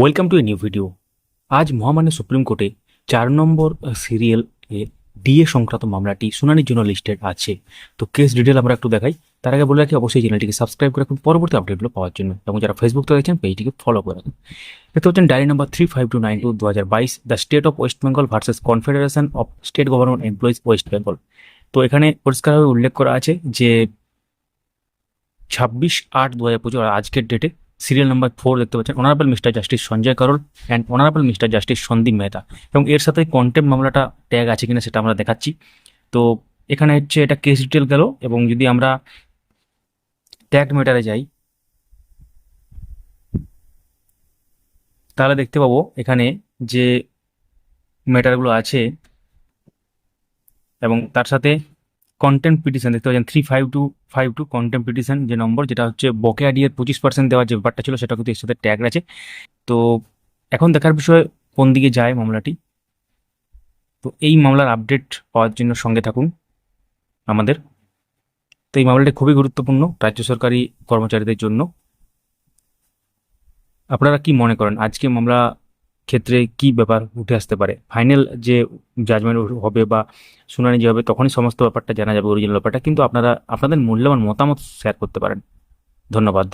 Welcome to a new video আজ মহামান্য supreme কোর্টে চার নম্বর সিরিয়াল এ ডিএ সংক্রান্ত মামলাটি শুনানির জন্য লিস্টেড আছে। তো কেস ডিটেল আমরা একটু দেখাই। তার আগে বলে রাখি, অবশ্যই চ্যানেলটিকে সাবস্ক্রাইব করে রাখুন। পরবর্তী আপডেটগুলো পাওয়ার জন্য। এবং যারা ফেসবুক থেকে দেখছেন পেজটিকে ফলো করে রাখুন। দেখতে হচ্ছেন diary number three five two nine two দু হাজার বাইশ the state of West Bengal versus confederation of state government employees West Bengal তো এখানে পরিষ্কারভাবে উল্লেখ করা আছে যে, ছাব্বিশ আট দু হাজার পঁচিশ, আজকের ডেটে সিরিয়াল নাম্বার ফোর দেখতে পাচ্ছেন, honourable mister justice Sanjay Karol and honourable mister justice Sandeep Mehta. এবং এর সাথে কন্টেম্প মামলাটা ট্যাগ আছে কিনা সেটা আমরা দেখাচ্ছি। তো এখানে হচ্ছে এটা কেস ডিটেল গেল এবং যদি আমরা ট্যাগ ম্যাটারে যাই, তাহলে দেখতে পাবো এখানে যে ম্যাটারগুলো আছে এবং তার সাথে কন্টেন্ট পিটিশন দেখতে পাচ্ছেন three five two five two contempt petition যে নম্বর যেটা হচ্ছে বকেয়া ডিয়ের পঁচিশ পার্সেন্ট দেওয়ার যে ব্যাপারটা ছিল, সেটা কিন্তু এর সাথে ট্যাগ আছে তো এখন দেখার বিষয় কোন দিকে যায় মামলাটি। তো এই মামলার আপডেট পাওয়ার জন্য সঙ্গে থাকুন আমাদের। তো এই মামলাটি খুবই গুরুত্বপূর্ণ রাজ্য সরকারি কর্মচারীদের জন্য। আপনারা কি মনে করেন, আজকে মামলা ক্ষেত্রে কি ব্যাপার উঠে আসতে পারে? ফাইনাল যে জাজমেন্ট হবে বা শুনানি যে হবে, তখনই সমস্ত ব্যাপারটা জানা যাবে অরিজিনাল ব্যাপারটা। কিন্তু আপনারা, আপনাদের মূল্যবান মতামত শেয়ার করতে পারেন। ধন্যবাদ।